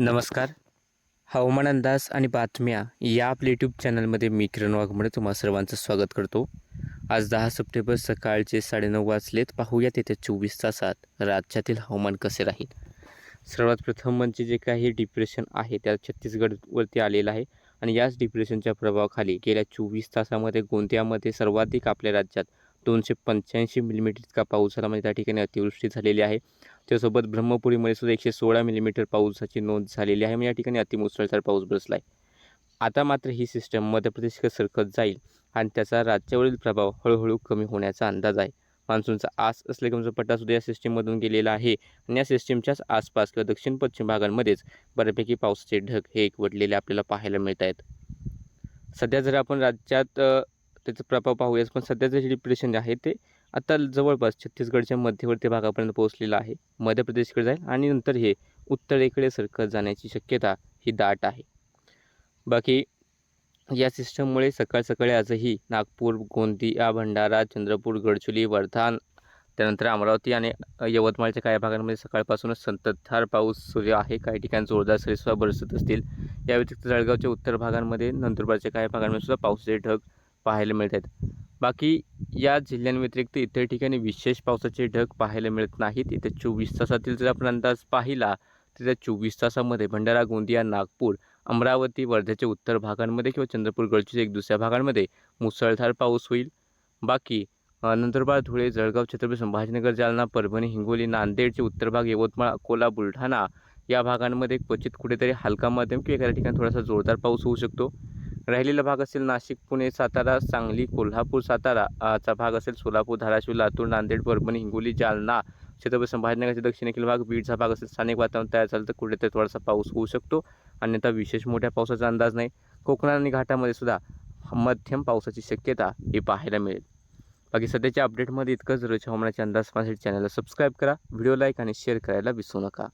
नमस्कार. हवामान अंदाज आणि बातम्या या आपल्या यूट्यूब चॅनलमध्ये मी किरण वाघमोडे तुम्हा सर्वांचं स्वागत करतो. आज दहा सप्टेंबर सकाळचे साडेनऊ वाजलेत. पाहूयात येत्या चोवीस तासात राज्यातील हवामान कसे राहील. सर्वात प्रथम म्हणजे जे काही डिप्रेशन आहे त्या छत्तीसगडवरती आलेलं आहे आणि याच डिप्रेशनच्या प्रभावाखाली गेल्या चोवीस तासामध्ये गोंदियामध्ये सर्वाधिक आपल्या राज्यात दोनशे पंच्याऐंशी मिलीमीटर इतका पाऊस झाला. म्हणजे त्या ठिकाणी अतिवृष्टी झालेली आहे. त्यासोबत ब्रह्मपुरीमध्ये सुद्धा एकशे सोळा मिलीमीटर पावसाची नोंद झालेली आहे. म्हणजे या ठिकाणी अतिमुसळधार पाऊस बसला आहे. आता मात्र ही सिस्टम मध्य प्रदेशकडे सरकत जाईल आणि त्याचा राज्यावरील प्रभाव हळूहळू कमी होण्याचा अंदाज आहे. मान्सूनचा आस असले पट्टा सुद्धा या सिस्टीममधून गेलेला आहे. आणि या सिस्टीमच्याच आसपास किंवा दक्षिण पश्चिम भागांमध्येच बऱ्यापैकी पावसाचे ढग हे एकवटलेले आपल्याला पाहायला मिळत आहेत सध्या जर आपण राज्यात त्याचा प्रभाव पाहूयाच पण सध्याचं जे डिप्रेशन आहे ते आता जवळपास छत्तीसगडच्या मध्यवर्ती भागापर्यंत पोहोचलेलं आहे. मध्य प्रदेशकडे जाईल आणि नंतर हे उत्तरेकडे सरकत जाण्याची शक्यता ही दाट आहे. बाकी या सिस्टममुळे सकाळ सकाळी आजही नागपूर गोंदिया भंडारा चंद्रपूर गडचुली वर्धा त्यानंतर अमरावती आणि यवतमाळच्या काही भागांमध्ये सकाळपासूनच संततधार पाऊस सुरू आहे. काही ठिकाणी जोरदार सरीसुद्धा बरसत असतील. या व्यतिरिक्त जळगावच्या उत्तर भागांमध्ये नंदुरबारच्या काही भागांमध्ये सुद्धा पावसाचे ढग पाहायला मिळत आहेत बाकी या जिल्ह्यांव्यतिरिक्त इतर ठिकाणी विशेष पावसाचे ढग पाहायला मिळत नाहीत. इथे चोवीस तासातील जर आपण अंदाज पाहिला तर त्या चोवीस तासामध्ये भंडारा गोंदिया नागपूर अमरावती वर्ध्याच्या उत्तर भागांमध्ये किंवा चंद्रपूर गडचिरोली एक दुसऱ्या भागांमध्ये मुसळधार पाऊस होईल. बाकी नंदुरबार धुळे जळगाव छत्रपती संभाजीनगर जालना परभणी हिंगोली नांदेडचे उत्तर भाग यवतमाळ अकोला बुलढाणा या भागांमध्ये क्वचित कुठेतरी हलका मध्यम किंवा एखाद्या ठिकाणी थोडासा जोरदार पाऊस होऊ शकतो. राहिलेला भाग असेल नाशिक पुणे सातारा सांगली कोल्हापूर सातारा. चा भाग असेल सोलापूर धाराशिव लातूर नांदेड परभणी हिंगोली जालना. छत्रपती संभाजीनगरचे दक्षिणेकडील भाग बीडचा भाग असेल स्थानिक वातावरण तयार झालं तर कुठेतरी थोडासा पाऊस होऊ शकतो. अन्यथा विशेष मोठ्या पावसाचा अंदाज नाही. कोकण आणि घाटामध्ये सुद्धा मध्यम पावसाची शक्यता ही पाहायला मिळेल. बाकी सध्याच्या अपडेटमध्ये इतकंच. रोजच्या हवामानाचे अंदाज माझ्या चॅनलला सबस्क्राईब करा. व्हिडिओ लाईक आणि शेअर करायला विसरू नका.